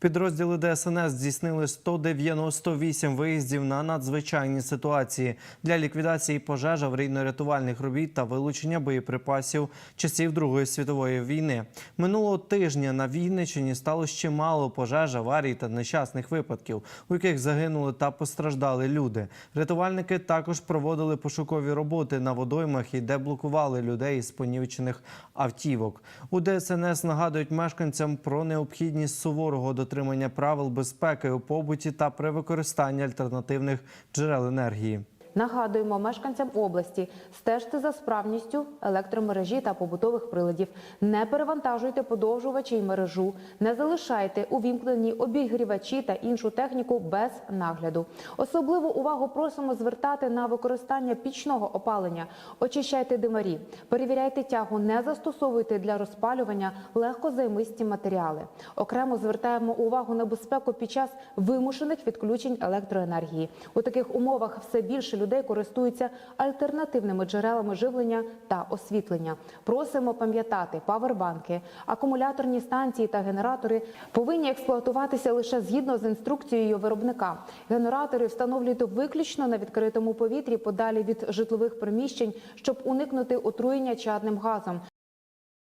Підрозділи ДСНС здійснили 198 виїздів на надзвичайні ситуації для ліквідації пожеж, аварійно-рятувальних робіт та вилучення боєприпасів часів Другої світової війни. Минулого тижня на Вінниччині стало ще мало пожеж, аварій та нещасних випадків, у яких загинули та постраждали люди. Рятувальники також проводили пошукові роботи на водоймах і деблокували людей із понівечених автівок. У ДСНС нагадують мешканцям про необхідність суворого дотримання правил безпеки у побуті та при використанні альтернативних джерел енергії. Нагадуємо мешканцям області стежте за справністю електромережі та побутових приладів. Не перевантажуйте подовжувачі й мережу, не залишайте увімкнені обігрівачі та іншу техніку без нагляду. Особливу увагу просимо звертати на використання пічного опалення. Очищайте димарі, перевіряйте тягу, не застосовуйте для розпалювання легкозаймисті матеріали. Окремо звертаємо увагу на безпеку під час вимушених відключень електроенергії. У таких умовах все більше людей користуються альтернативними джерелами живлення та освітлення. Просимо пам'ятати, павербанки, акумуляторні станції та генератори повинні експлуатуватися лише згідно з інструкцією виробника. Генератори встановлюють виключно на відкритому повітрі, подалі від житлових приміщень, щоб уникнути отруєння чадним газом.